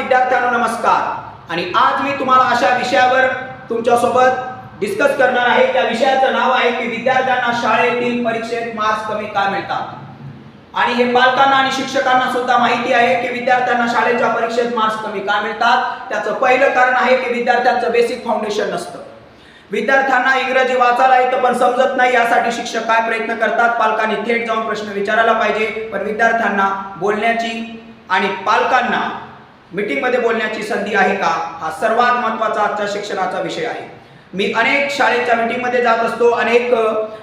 विद्यार्थ्यांनो नमस्कार. आणि आज मी तुम्हाला अशा विषयावर तुमच्यासोबत डिस्कस करणार आहे. त्या विषयाचं नाव आहे की विद्यार्थ्यांना शाळेतील परीक्षेत मार्क्स कमी का मिळतात? आणि हे पालकांना आणि शिक्षकांना सुद्धा माहिती आहे की विद्यार्थ्यांना शाळेच्या परीक्षेत मार्क्स कमी का मिळतात? त्याचं पहिलं कारण आहे की विद्यार्थ्यांचं बेसिक फाउंडेशन नसतं. विद्यार्थ्यांना इंग्रजी वाचायला येतं पण समजत नाही यासाठी शिक्षक काय प्रयत्न करतात? पालकांनी थेट जाऊन प्रश्न विचारायला पाहिजे. पण विद्यार्थ्यांना बोलण्याची आणि पालकांना मीटिंगमध्ये बोलण्याची संधी आहे का? हा सर्वात महत्त्वाचा आजच्या शिक्षणाचा विषय आहे. मी अनेक शाळेच्या मीटिंगमध्ये जात असतो अनेक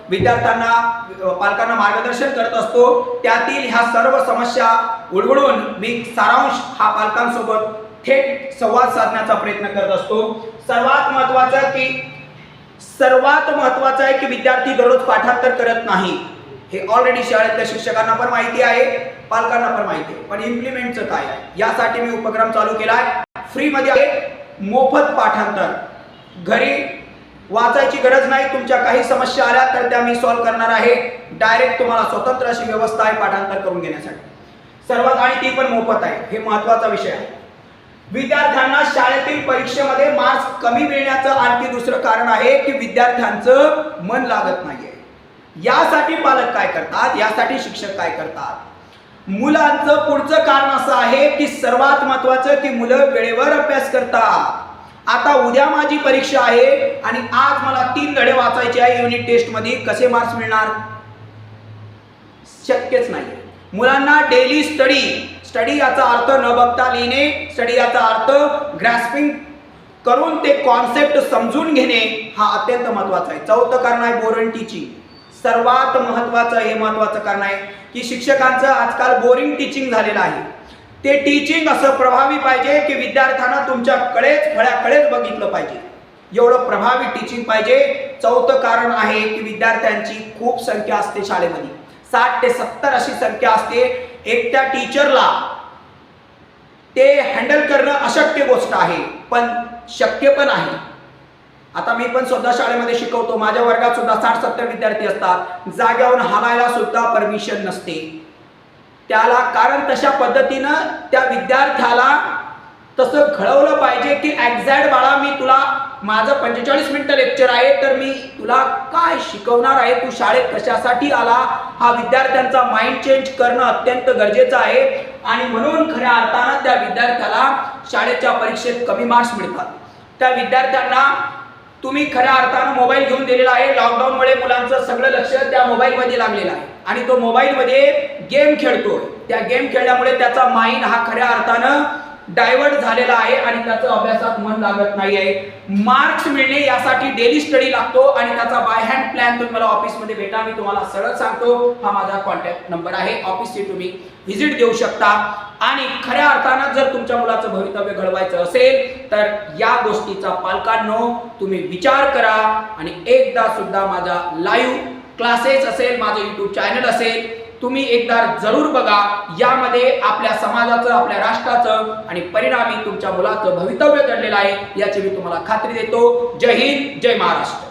विद्यार्थ्यांना पालकांना मार्गदर्शन करत असतो. त्यातील ह्या सर्व समस्या उडवडून मी सारांश हा पालकांसोबत थेट संवाद साधण्याचा प्रयत्न करत असतो. सर्वात महत्त्वाचं की सर्वात महत्त्वाचं आहे की विद्यार्थी दररोज पाठांतर करत नाही. हे ऑलरेडी शाळेतल्या शिक्षकांना पण माहिती आहे पालकांना पण माहिती आहे. पण इम्प्लिमेंटचं काय आहे? यासाठी मी उपक्रम चालू केला आहे फ्रीमध्ये आहे मोफत पाठांतर. घरी वाचायची गरज नाही तुमच्या काही समस्या आल्या तर त्या मी सॉल्व्ह करणार आहे. डायरेक्ट तुम्हाला स्वतंत्र अशी व्यवस्था आहे पाठांतर करून घेण्यासाठी. सर्वात आणि ती पण मोफत आहे. हे महत्त्वाचा विषय आहे. विद्यार्थ्यांना शाळेतील परीक्षेमध्ये मार्क्स कमी मिळण्याचं आणखी दुसरं कारण आहे की विद्यार्थ्यांचं मन लागत नाहीये. यासाठी पालक काय करतात? यासाठी शिक्षक काय करतात? मुलांचं पुढचं कारण असं आहे की सर्वात महत्वाचं की मुलं वेळेवर अभ्यास करतात. आता उद्या माझी परीक्षा आहे आणि आज मला तीन धडे वाचायचे आहे. युनिट टेस्टमध्ये कसे मार्क्स मिळणार? शक्यच नाही मुलांना डेली स्टडी स्टडी याचा अर्थ न बघता लिहिणे स्टडी याचा अर्थ ग्रॅस्पिंग करून ते कॉन्सेप्ट समजून घेणे हा अत्यंत महत्त्वाचा आहे. चौथं कारण आहे बोरन सर्वात महत्वाचं हे महत्वाचं कारण आहे की शिक्षकांचं आजकाल बोरिंग टीचिंग झालेलं आहे. ते टीचिंग असं प्रभावी पाहिजे की विद्यार्थ्यांना तुमच्याकडेच फळ्याकडेच बघितलं पाहिजे. एवढं प्रभावी टीचिंग पाहिजे. चौथं कारण आहे की विद्यार्थ्यांची खूप संख्या असते शाळेमध्ये. साठ ते सत्तर अशी संख्या असते. एकट्या टीचरला ते हँडल करणं अशक्य गोष्ट आहे पण शक्य पण आहे. आता मी पण स्वतः शाळेमध्ये शिकवतो. माझ्या वर्गात सुद्धा साठ सत्तर विद्यार्थी असतात. जाग्यावरून हालायला सुद्धा परमिशन नसते. त्याला कारण तशा पद्धतीनं त्या विद्यार्थ्याला तसं घडवलं पाहिजे की एक्झॅक्ट बाळा मी तुला माझं पंचेचाळीस मिनिटं लेक्चर आहे तर मी तुला काय शिकवणार आहे? तू शाळेत कशासाठी आला? हा विद्यार्थ्यांचा माइंड चेंज करणं अत्यंत गरजेचं आहे. आणि म्हणून खऱ्या अर्थानं त्या विद्यार्थ्याला शाळेच्या परीक्षेत कमी मार्क्स मिळतात. त्या विद्यार्थ्यांना तुम्ही खऱ्या अर्थानं मोबाईल घेऊन दिलेला आहे. लॉकडाऊनमुळे मुलांचं सगळं लक्ष त्या मोबाईलमध्ये लागलेलं आहे. आणि तो मोबाईलमध्ये गेम खेळतो त्या गेम खेळल्यामुळे त्याचा माइंड हा खऱ्या अर्थानं डायव्हर्ट झालेला आहे आणि त्याचं अभ्यासात मन लागत नाही आहे मार्क्स मिळणे यासाठी डेली स्टडी लागतो आणि त्याचा बाय हँड प्लॅन तुम्ही मला ऑफिसमध्ये भेटा मी तुम्हाला सरळ सांगतो. हा माझा कॉन्टॅक्ट नंबर आहे. ऑफिसची तुम्ही व्हिजिट देऊ शकता. आणि खऱ्या अर्थानं जर तुमच्या मुलाचं भवितव्य घडवायचं असेल तर या गोष्टीचा पालकांनो तुम्ही विचार करा. आणि एकदा सुद्धा माझा लाईव्ह क्लासेस असेल माझं युट्यूब चॅनल असेल तुम्ही एकदा जरूर बघा. यामध्ये आपल्या समाजाचं आपल्या राष्ट्राचं आणि परिणामी तुमच्या मुलाचं भवितव्य घडलेलं आहे याची मी तुम्हाला खात्री देतो. जय हिंद जय महाराष्ट्र.